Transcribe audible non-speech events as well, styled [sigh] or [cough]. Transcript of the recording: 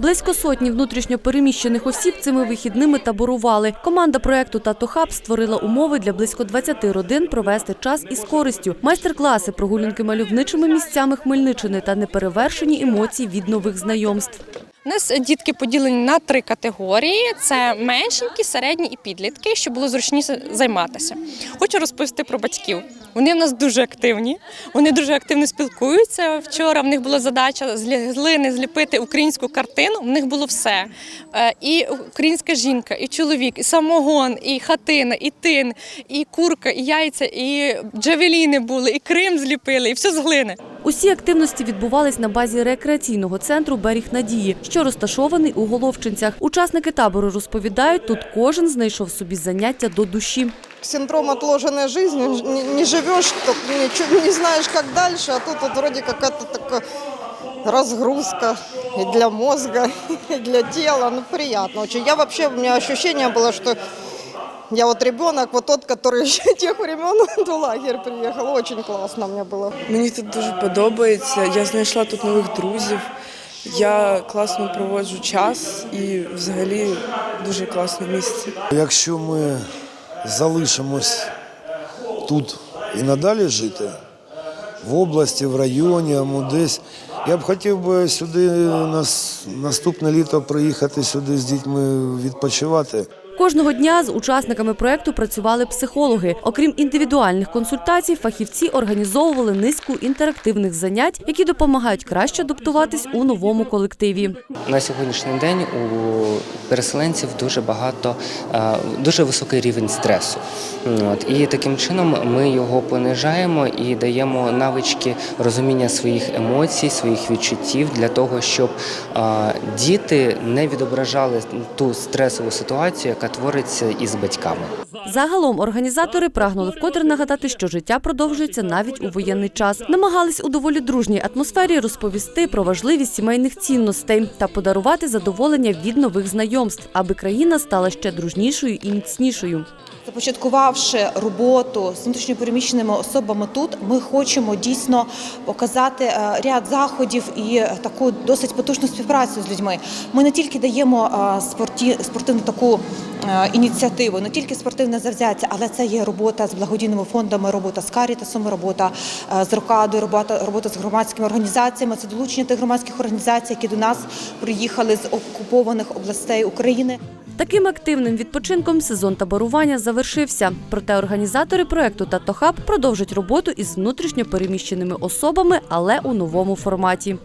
Близько сотні внутрішньо переміщених осіб цими вихідними таборували. Команда проекту «Тато Хаб» створила умови для близько 20 родин провести час із користю. Майстер-класи, прогулянки мальовничими місцями Хмельниччини та неперевершені емоції від нових знайомств. У нас дітки поділені на три категорії: це меншенькі, середні і підлітки, щоб було зручніше займатися. Хочу розповісти про батьків. Вони в нас дуже активні, вони дуже активно спілкуються. Вчора в них була задача з зліпити українську картину. В них було все: Е, і українська жінка, і чоловік, і самогон, і хатина, і тин, і курка, і яйця, і джавеліни були, і Крим зліпили, і все з глини. Усі активності відбувались на базі рекреаційного центру «Беріг Надії», що розташований у Головчинцях. Учасники табору розповідають, тут кожен знайшов собі заняття до душі. Синдром отложенной жизни, не, не живешь, ничего, не знаешь, как а тут вот вроде какая-то такая разгрузка и для мозга, [laughs] и для тела, ну очень. Я вообще, у меня ощущение было, что я вот ребенок, вот тот, который [laughs] еще тех времен до лагерь приехал, очень классно мне было. Мені тут дуже подобається. Я знайшла тут нових друзів. Я класно проводжу час і взагалі дуже класне місце. Якщо ми залишимось тут і надалі жити, в області, в районі, або десь, я б хотів би сюди нас, наступне літо приїхати сюди з дітьми відпочивати. Кожного дня з учасниками проекту працювали психологи. Окрім індивідуальних консультацій, фахівці організовували низку інтерактивних занять, які допомагають краще адаптуватись у новому колективі. На сьогоднішній день у переселенців дуже багато, е, дуже високий рівень стресу. От. І таким чином ми його понижаємо і даємо навички розуміння своїх емоцій, своїх відчуттів для того, щоб е, діти не відображали ту стресову ситуацію, яка твориться із батьками. Загалом організатори прагнули вкотре нагадати, що життя продовжується навіть у воєнний час. Намагались у доволі дружній атмосфері розповісти про важливість сімейних цінностей та подарувати задоволення від нових знайомств, аби країна стала ще дружнішою і міцнішою. Започаткувавши роботу з внутрішньопереміщеними особами тут, ми хочемо дійсно показати е, ряд заходів і е, таку досить потужну співпрацю з людьми. Ми не тільки даємо е, спорті, спортивну таку ініціативу, не тільки спортивне завзяття, але це є робота з благодійними фондами, робота з Карітасом, робота е, з Рокадою, робота, робота з громадськими організаціями. Це долучення тих громадських організацій, які до нас приїхали з окупованих областей України. Таким активним відпочинком сезон таборування завершився. Проте організатори проекту «Тато Хаб» продовжать роботу із внутрішньо переміщеними особами, але у новому форматі.